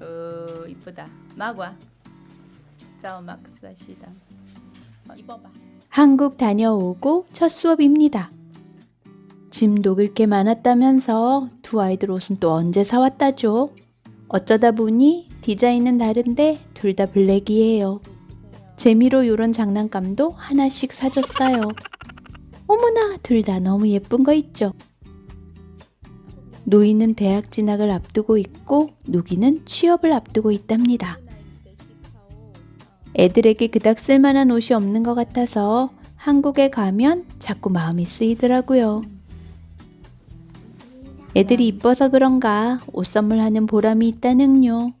어 이쁘다. 막와. 자 막사시다. 어, 입어봐. 한국 다녀오고 첫 수업입니다. 짐 녹을 게 많았다면서 두 아이들 옷은 또 언제 사왔다죠? 어쩌다 보니 디자인은 다른데 둘 다 블랙이에요. 재미로 요런 장난감도 하나씩 사줬어요. 어머나, 둘 다 너무 예쁜 거 있죠? 노이는 대학 진학을 앞두고 있고 누기는 취업을 앞두고 있답니다. 애들에게 그닥 쓸만한 옷이 없는 것 같아서 한국에 가면 자꾸 마음이 쓰이더라고요. 애들이 이뻐서 그런가 옷 선물하는 보람이 있다는요.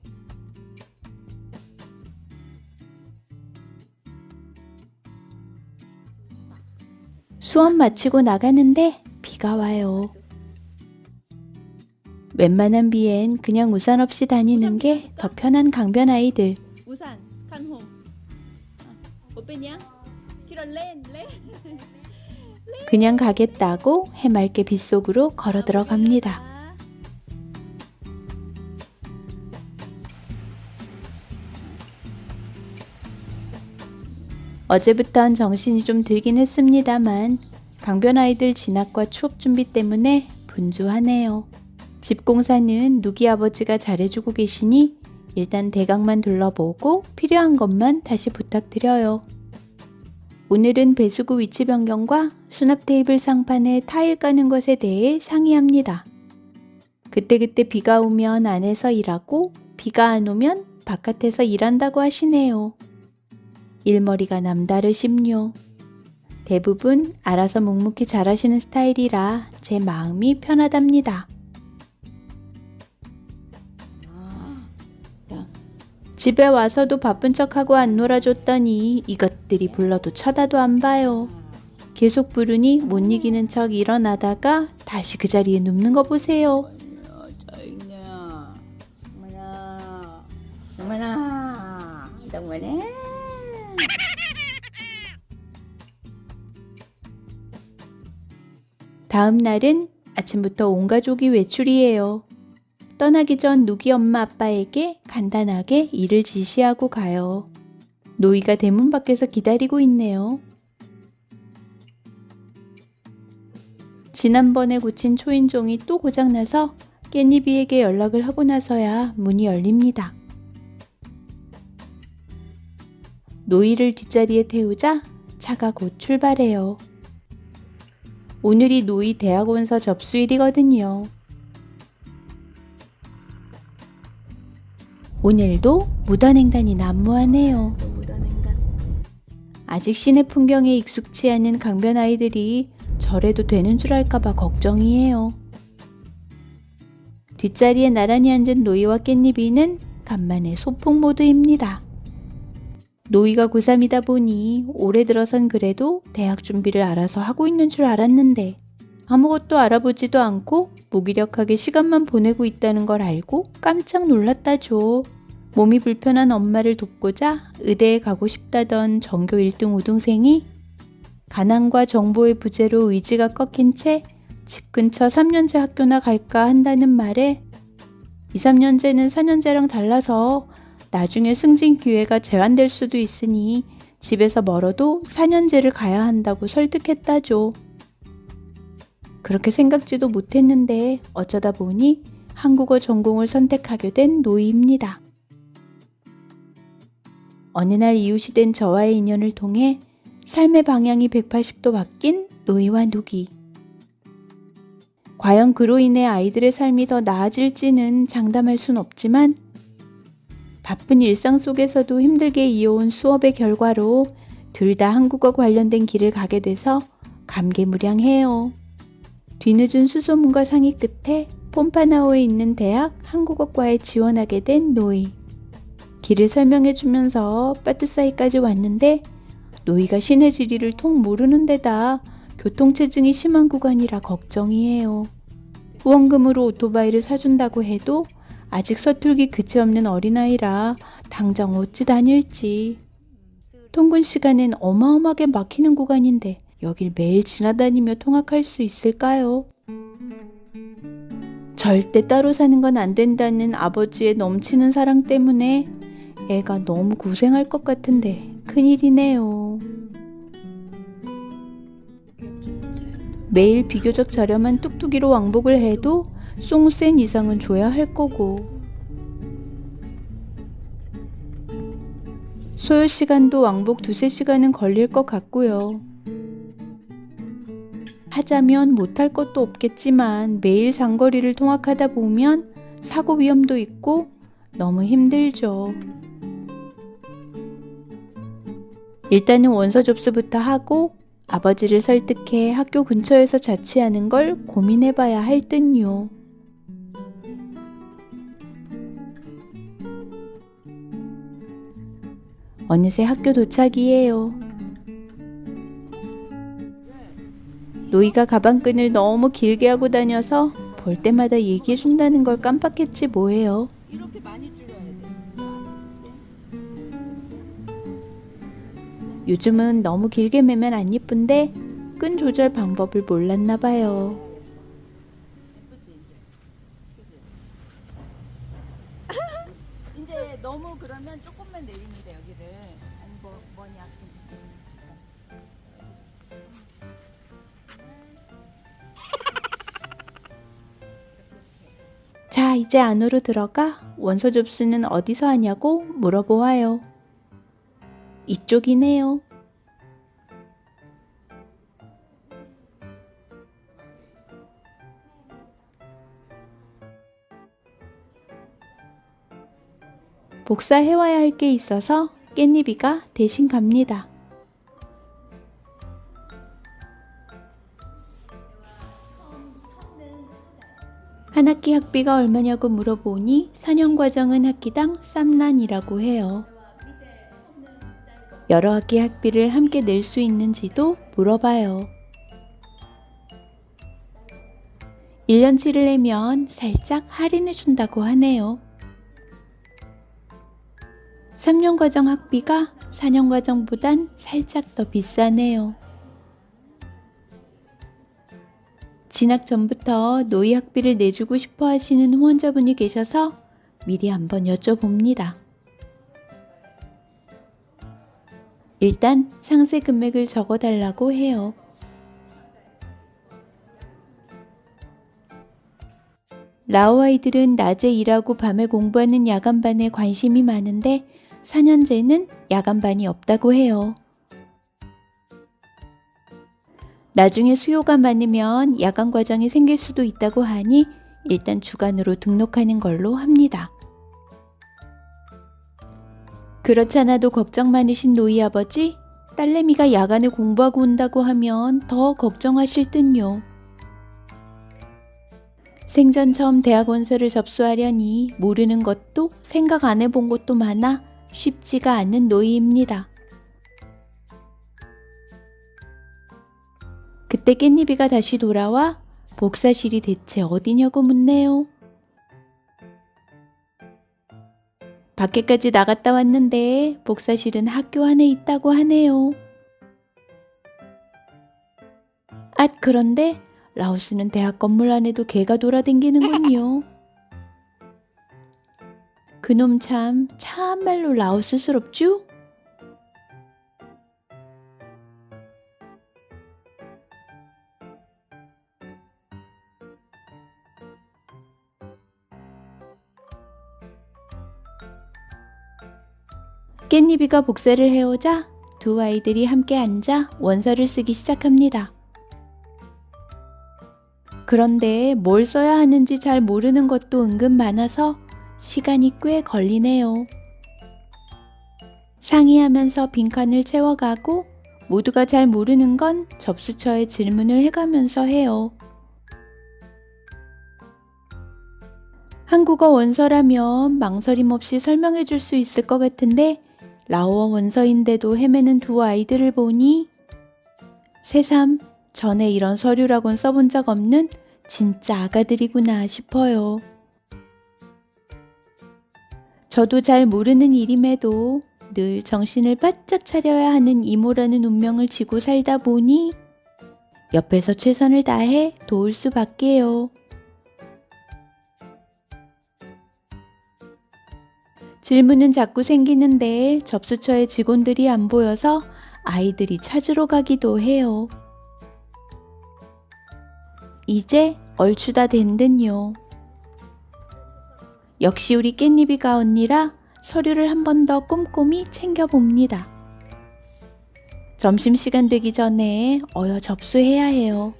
수업 마치고 나가는데 비가 와요. 웬만한 비엔 그냥 우산 없이 다니는 게 더 편한 강변 아이들. 우산 칸홈. 어빼냐? 길어 렌 렌. 그냥 가겠다고 해맑게 빗속으로 걸어 들어갑니다. 어제부턴 정신이 좀 들긴 했습니다만 강변 아이들 진학과 추업 준비 때문에 분주하네요. 집 공사는 누기 아버지가 잘해주고 계시니 일단 대강만 둘러보고 필요한 것만 다시 부탁드려요. 오늘은 배수구 위치 변경과 수납 테이블 상판에 타일 까는 것에 대해 상의합니다. 그때그때 비가 오면 안에서 일하고 비가 안 오면 바깥에서 일한다고 하시네요. 일머리가 남다르심요. 대부분 알아서 묵묵히 잘하시는 스타일이라 제 마음이 편하답니다. 집에 와서도 바쁜 척하고 안 놀아줬더니 이것들이 불러도 쳐다도 안 봐요. 계속 부르니 못 이기는 척 일어나다가 다시 그 자리에 눕는 거 보세요. 다음 날은 아침부터 온 가족이 외출이에요. 떠나기 전 누기 엄마 아빠에게 간단하게 일을 지시하고 가요. 노이가 대문 밖에서 기다리고 있네요. 지난번에 고친 초인종이 또 고장나서 깻잎이에게 연락을 하고 나서야 문이 열립니다. 노이를 뒷자리에 태우자 차가 곧 출발해요. 오늘이 노이 대학원서 접수일이거든요. 오늘도 무단횡단이 난무하네요. 아직 시내 풍경에 익숙치 않은 강변 아이들이 저래도 되는 줄 알까봐 걱정이에요. 뒷자리에 나란히 앉은 노이와 깻잎이는 간만에 소풍 모드입니다. 노이가 고3이다 보니 올해 들어선 그래도 대학 준비를 알아서 하고 있는 줄 알았는데 아무것도 알아보지도 않고 무기력하게 시간만 보내고 있다는 걸 알고 깜짝 놀랐다죠. 몸이 불편한 엄마를 돕고자 의대에 가고 싶다던 전교 1등 우등생이 가난과 정보의 부재로 의지가 꺾인 채 집 근처 3년제 학교나 갈까 한다는 말에 2, 3년제는 4년제랑 달라서 나중에 승진 기회가 제한될 수도 있으니 집에서 멀어도 4년제를 가야 한다고 설득했다죠. 그렇게 생각지도 못했는데 어쩌다 보니 한국어 전공을 선택하게 된 노이입니다. 어느 날 이웃이 된 저와의 인연을 통해 삶의 방향이 180도 바뀐 노이와 누기. 과연 그로 인해 아이들의 삶이 더 나아질지는 장담할 순 없지만 바쁜 일상 속에서도 힘들게 이어온 수업의 결과로 둘 다 한국어 관련된 길을 가게 돼서 감개무량해요. 뒤늦은 수소문과 상의 끝에 폼파나오에 있는 대학 한국어과에 지원하게 된 노이. 길을 설명해 주면서 빠뜨사이까지 왔는데 노이가 시내 지리를 통 모르는 데다 교통체증이 심한 구간이라 걱정이에요. 후원금으로 오토바이를 사준다고 해도 아직 서툴기 그치 없는 어린아이라 당장 어찌 다닐지. 통근 시간엔 어마어마하게 막히는 구간인데 여길 매일 지나다니며 통학할 수 있을까요? 절대 따로 사는 건 안 된다는 아버지의 넘치는 사랑 때문에 애가 너무 고생할 것 같은데 큰일이네요. 매일 비교적 저렴한 뚝뚝이로 왕복을 해도 송센 이상은 줘야 할 거고 소요 시간도 왕복 두세 시간은 걸릴 것 같고요. 하자면 못할 것도 없겠지만 매일 장거리를 통학하다 보면 사고 위험도 있고 너무 힘들죠. 일단은 원서 접수부터 하고 아버지를 설득해 학교 근처에서 자취하는 걸 고민해 봐야 할 듯요. 어느새 학교 도착이에요. 노이가 가방끈을 너무 길게 하고 다녀서 볼 때마다 얘기해 준다는 걸 깜빡했지 뭐예요. 요즘은 너무 길게 매면 안 예쁜데 끈 조절 방법을 몰랐나 봐요. 자, 이제 안으로 들어가 원서 접수는 어디서 하냐고 물어보아요. 이쪽이네요. 복사해와야 할 게 있어서 깻잎이가 대신 갑니다. 학기 학비가 얼마냐고 물어보니 4년 과정은 학기당 쌈란이라고 해요. 여러 학기 학비를 함께 낼 수 있는지도 물어봐요. 1년치를 내면 살짝 할인해 준다고 하네요. 3년 과정 학비가 4년 과정보단 살짝 더 비싸네요. 진학 전부터 노이 학비를 내주고 싶어 하시는 후원자분이 계셔서 미리 한번 여쭤봅니다. 일단 상세 금액을 적어 달라고 해요. 라오 아이들은 낮에 일하고 밤에 공부하는 야간반에 관심이 많은데 4년제는 야간반이 없다고 해요. 나중에 수요가 많으면 야간 과정이 생길 수도 있다고 하니 일단 주간으로 등록하는 걸로 합니다. 그렇잖아도 걱정 많으신 노이 아버지, 딸내미가 야간에 공부하고 온다고 하면 더 걱정하실 듯요. 생전 처음 대학 원서를 접수하려니 모르는 것도 생각 안 해본 것도 많아 쉽지가 않은 노이입니다. 그때 깻잎이가 다시 돌아와 복사실이 대체 어디냐고 묻네요. 밖에까지 나갔다 왔는데 복사실은 학교 안에 있다고 하네요. 앗, 그런데 라오스는 대학 건물 안에도 개가 돌아다니는군요. 그놈 참, 참말로 라오스스럽죠? 깻잎이가 복사를 해오자 두 아이들이 함께 앉아 원서를 쓰기 시작합니다. 그런데 뭘 써야 하는지 잘 모르는 것도 은근 많아서 시간이 꽤 걸리네요. 상의하면서 빈칸을 채워가고 모두가 잘 모르는 건 접수처에 질문을 해가면서 해요. 한국어 원서라면 망설임 없이 설명해 줄 수 있을 것 같은데 라오어 원서인데도 헤매는 두 아이들을 보니 새삼 전에 이런 서류라곤 써본 적 없는 진짜 아가들이구나 싶어요. 저도 잘 모르는 일임에도 늘 정신을 바짝 차려야 하는 이모라는 운명을 지고 살다 보니 옆에서 최선을 다해 도울 수밖에요. 질문은 자꾸 생기는데 접수처에 직원들이 안 보여서 아이들이 찾으러 가기도 해요. 이제 얼추 다 된 듯요. 역시 우리 깻잎이가 언니라 서류를 한 번 더 꼼꼼히 챙겨봅니다. 점심시간 되기 전에 어여 접수해야 해요.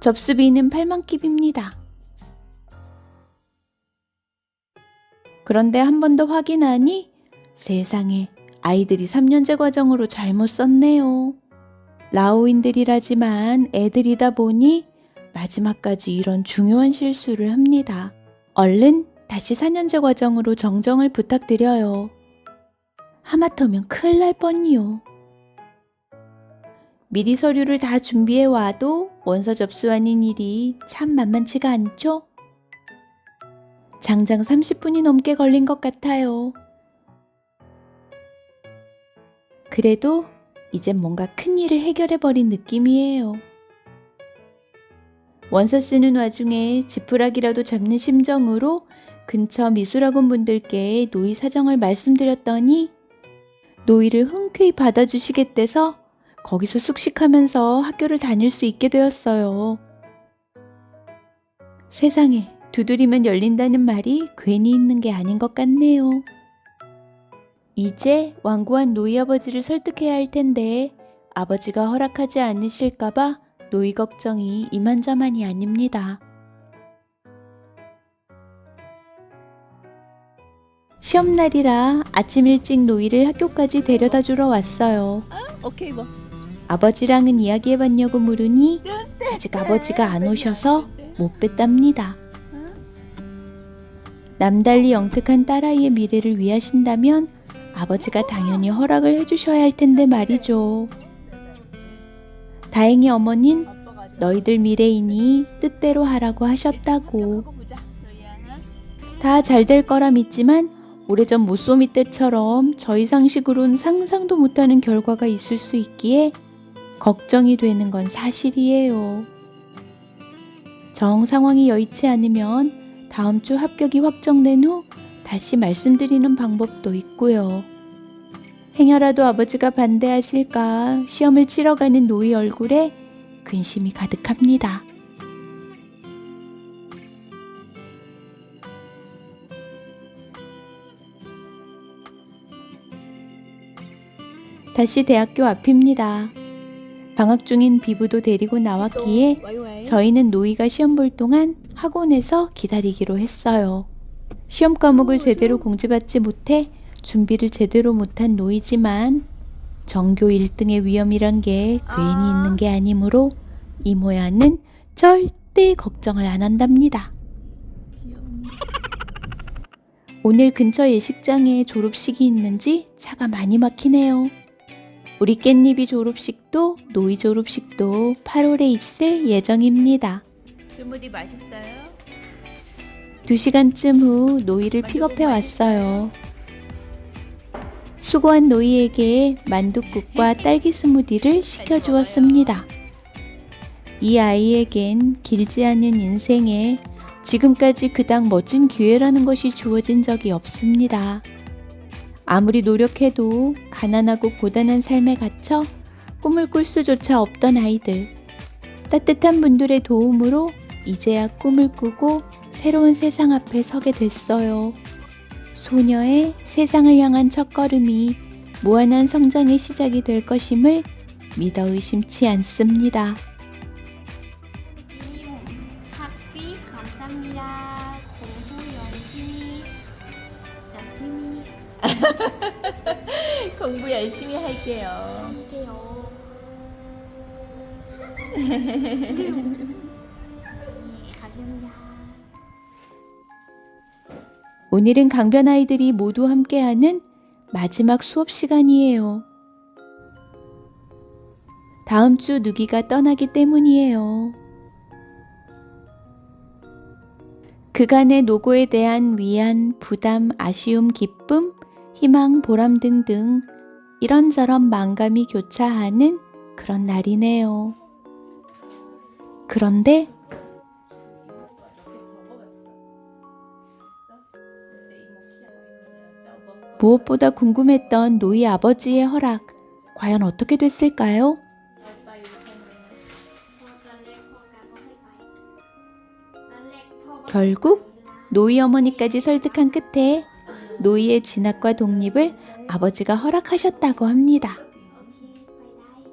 접수비는 8만 킵입니다. 그런데 한 번 더 확인하니 세상에 아이들이 3년제 과정으로 잘못 썼네요. 라오인들이라지만 애들이다 보니 마지막까지 이런 중요한 실수를 합니다. 얼른 다시 4년제 과정으로 정정을 부탁드려요. 하마터면 큰일 날 뻔이요. 미리 서류를 다 준비해 와도 원서 접수하는 일이 참 만만치가 않죠? 장장 30분이 넘게 걸린 것 같아요. 그래도 이젠 뭔가 큰 일을 해결해 버린 느낌이에요. 원서 쓰는 와중에 지푸라기라도 잡는 심정으로 근처 미술학원 분들께 노이 사정을 말씀드렸더니 노이를 흔쾌히 받아주시겠대서 거기서 숙식하면서 학교를 다닐 수 있게 되었어요. 세상에 두드리면 열린다는 말이 괜히 있는 게 아닌 것 같네요. 이제 완고한 노이 아버지를 설득해야 할 텐데 아버지가 허락하지 않으실까봐 노이 걱정이 이만저만이 아닙니다. 시험날이라 아침 일찍 노이를 학교까지 데려다 주러 왔어요. 아, 오케이 뭐. 아버지랑은 이야기해봤냐고 물으니 아직 아버지가 안 오셔서 못 뵀답니다. 남달리 영특한 딸아이의 미래를 위하신다면 아버지가 당연히 허락을 해주셔야 할 텐데 말이죠. 다행히 어머닌 너희들 미래이니 뜻대로 하라고 하셨다고. 다 잘 될 거라 믿지만 오래전 모쏘미 때처럼 저희 상식으론 상상도 못하는 결과가 있을 수 있기에 걱정이 되는 건 사실이에요. 정 상황이 여의치 않으면 다음 주 합격이 확정된 후 다시 말씀드리는 방법도 있고요. 행여라도 아버지가 반대하실까 시험을 치러 가는 노이 얼굴에 근심이 가득합니다. 다시 대학교 앞입니다. 방학 중인 비부도 데리고 나왔기에 저희는 노이가 시험 볼 동안 학원에서 기다리기로 했어요. 시험 과목을 제대로 공지받지 못해 준비를 제대로 못한 노이지만 전교 1등의 위험이란 게 괜히 있는 게 아니므로 이모야는 절대 걱정을 안 한답니다. 오늘 근처 예식장에 졸업식이 있는지 차가 많이 막히네요. 우리 깻잎이 졸업식도 노이 졸업식도 8월에 있을 예정입니다. 스무디 맛있어요? 2시간쯤 후 노이를 픽업해 왔어요. 수고한 노이에게 만둣국과 딸기 스무디를 시켜주었습니다. 이 아이에겐 길지 않은 인생에 지금까지 그닥 멋진 기회라는 것이 주어진 적이 없습니다. 아무리 노력해도 가난하고 고단한 삶에 갇혀 꿈을 꿀 수조차 없던 아이들. 따뜻한 분들의 도움으로 이제야 꿈을 꾸고 새로운 세상 앞에 서게 됐어요. 소녀의 세상을 향한 첫걸음이 무한한 성장의 시작이 될 것임을 믿어 의심치 않습니다. 할게요. 네, 감사합니다. 오늘은 강변 아이들이 모두 함께하는 마지막 수업 시간이에요. 다음 주 누기가 떠나기 때문이에요. 그간의 노고에 대한 위안, 부담, 아쉬움, 기쁨, 희망, 보람 등등 이런저런 만감이 교차하는 그런 날이네요. 그런데 무엇보다 궁금했던 노이 아버지의 허락. 과연 어떻게 됐을까요? 결국 노이 어머니까지 설득한 끝에 노이의 진학과 독립을 아버지가 허락하셨다고 합니다.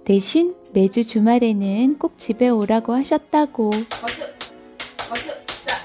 대신 매주 주말에는 꼭 집에 오라고 하셨다고. 거즈 거즈 자